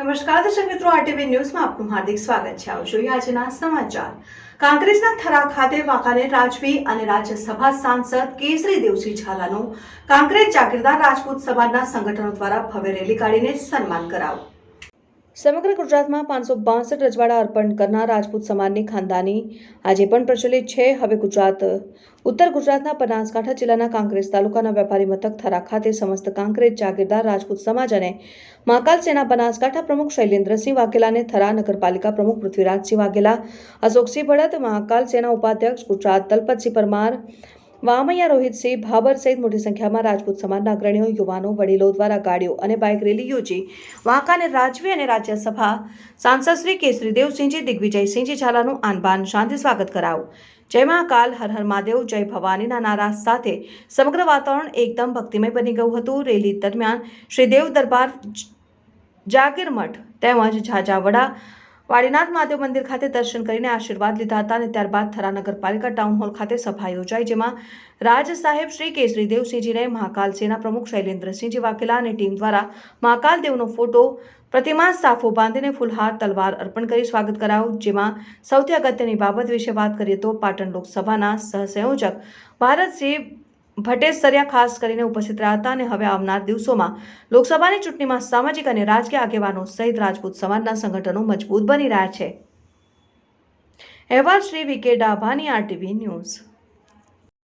નમસ્કાર, દર્શક મિત્રો આરટીવી ન્યૂઝમાં આપનું હાર્દિક સ્વાગત છે. આવો જોઈએ આજના સમાચાર. કાંગ્રેસના થરા ખાતે વાંકાનેર રાજવી અને રાજ્યસભા સાંસદ કેસરી દેવસિંહ ઝાલાનું કાંગ્રેસ જાગીરદાર રાજપૂત સમાજના સંગઠનો દ્વારા ભવ્ય રેલી કાઢીને સન્માન કરાવું. સમગ્ર ગુજરાતમાં પાંચસો બાસઠ રજવાડા અર્પણ કરનાર રાજપૂત સમાજની ખાનદાની આજે પણ પ્રચલિત છે. હવે ગુજરાત, ઉત્તર ગુજરાતના બનાસકાંઠા જિલ્લાના કાંકરેજ તાલુકાના વેપારી મથક થરા ખાતે સમસ્ત કાંકરેજ જાગીરદાર રાજપૂત સમાજ અને મહાકાલ સેના બનાસકાંઠા પ્રમુખ શૈલેન્દ્રસિંહ વાઘેલાને થરા નગરપાલિકા પ્રમુખ પૃથ્વીરાજસિંહ વાઘેલા, અશોકસિંહ ભડત, મહાકાલ સેના ઉપાધ્યક્ષ ગુજરાત દલપતસિંહ પરમાર વામૈયા રોહિતસિંહ ભાબર સહિત મોટી સંખ્યામાં રાજપૂત સમાજના અગ્રણીઓ, યુવાનો, વડીલો દ્વારા ગાડીઓ અને બાઇક રેલી યોજી વાંકાને રાજવી અને રાજ્યસભા સાંસદ શ્રી કેસરી દેવસિંહજી દિગ્વિજયસિંહજી ઝાલાનું આનબાન. શાંતિ, સ્વાગત કરાવું. જય મહાકાલ હર હર મહાદેવ, જય ભવાનીના નારા સાથે સમગ્ર વાતાવરણ એકદમ ભક્તિમય બની ગયું હતું. રેલી દરમિયાન શ્રી દેવ દરબાર જાગીર મઠ તેમજ ઝાઝાવડા વાડીનાથ મહાદેવ મંદિર ખાતે દર્શન કરીને આશીર્વાદ લીધા હતા અને ત્યારબાદ થરા નગરપાલિકા ટાઉન હોલ ખાતે સભા યોજાઈ, જેમાં રાજ સાહેબ શ્રી કેસરી દેવસિંહજીને મહાકાલ સેના પ્રમુખ શૈલેન્દ્રસિંહજી વાઘેલા અને ટીમ દ્વારા મહાકાલ દેવનો ફોટો, પ્રતિમા, સાફો બાંધીને ફૂલહાર તલવાર અર્પણ કરી સ્વાગત કરાયું, જેમાં સૌથી અગત્યની બાબત વિશે વાત કરીએ તો પાટણ લોકસભાના સહસંયોજક ભારતસિંહ ભટ્ટેસરિયા ખાસ કરીને ઉપસ્થિત રહ્યા હતા અને હવે આવનાર દિવસોમાં લોકસભાની ચૂંટણીમાં સામાજિક અને રાજકીય આગેવાનો સહિત રાજપૂત સમાજના સંગઠનો મજબૂત બની રહ્યા છે. અહેવાલ શ્રી વિકે ડાભાની આરટીવી ન્યૂઝ.